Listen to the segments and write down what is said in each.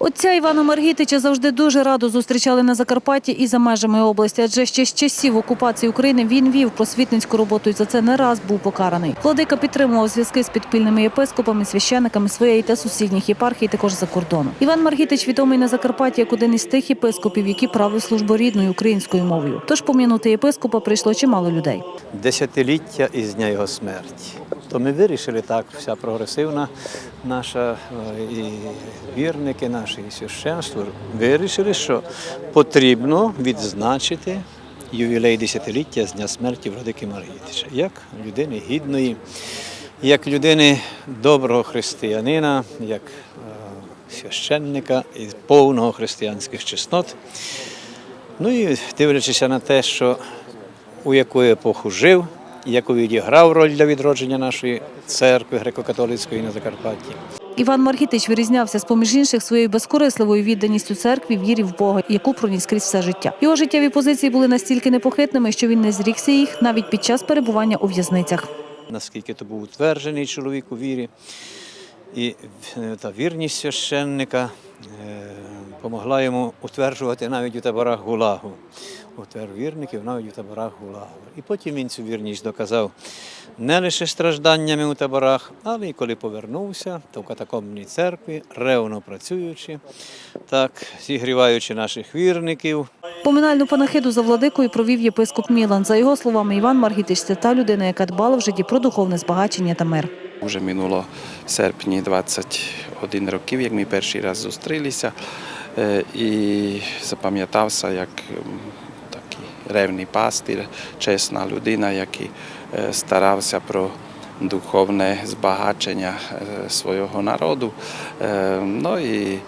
Отця Івана Маргітича завжди дуже радо зустрічали на Закарпатті і за межами області, адже ще з часів окупації України він вів просвітницьку роботу і за це не раз був покараний. Владика підтримував зв'язки з підпільними єпископами, священиками своєї та сусідніх єпархій, також за кордону. Іван Маргітич відомий на Закарпатті як один із тих єпископів, які правили службу рідною українською мовою. Тож пом'янути єпископа прийшло чимало людей. десятиліття із дня його смерті. То ми вирішили так, вся прогресивна наша е, і вірники наші, і священство вирішили, що потрібно відзначити ювілей десятиліття з дня смерті Владики Маргітича, як людини гідної, як людини доброго християнина, як е, священника і повного християнських чеснот. Ну і дивлячись на те, що у яку епоху жив, яку відіграв роль для відродження нашої церкви греко-католицької на Закарпатті. Іван Маргітич вирізнявся з поміж інших своєю безкорисливою відданістю церкві, вірі в Бога, яку проніс крізь все життя. Його життєві позиції були настільки непохитними, що він не зрікся їх навіть під час перебування у в'язницях. Наскільки то був утверджений чоловік у вірі, і е, та вірність священника помогла йому утверджувати навіть у таборах Гулагу. Утвер вірників навіть у таборах Гулагу. І потім він цю вірність доказав не лише стражданнями у таборах, але й коли повернувся, то в катакомбній церкві, ревно працюючи, так, зігріваючи наших вірників, Поминальну панахиду за владикою провів єпископ Мілан. За його словами, Іван Маргітич це та людина, яка дбала в житті про духовне збагачення та мир. Уже минуло серпні 21 років, як ми перший раз зустрілися, і запам'ятався як такий ревний пастир, чесна людина, який е, старався про духовне збагачення е, свого народу. Е, Ну і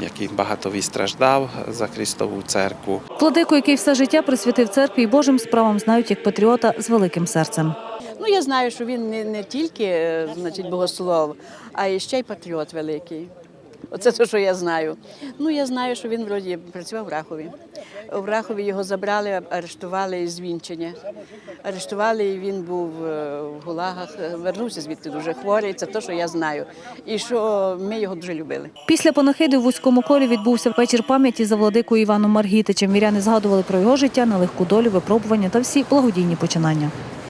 який багато вистраждав за Христову церкву. Владику, який все життя присвятив церкві і Божим справам, знають як патріота з великим серцем. Ну, я знаю, що він не, не тільки е, значить, богослов, а ще й патріот великий. Оце те, що я знаю. Ну, я знаю, що він вроді працював в Рахові. В Рахові його забрали, арештували із Вінчення. Арештували, і він був е, в гулагах, вернувся звідти дуже хворий. Це те, що я знаю. І що ми його дуже любили. Після панахиди в вузькому колі відбувся вечір пам'яті за владикою Іваном Маргітичем. Віряни згадували про його життя, нелегку долю, випробування та всі благодійні починання.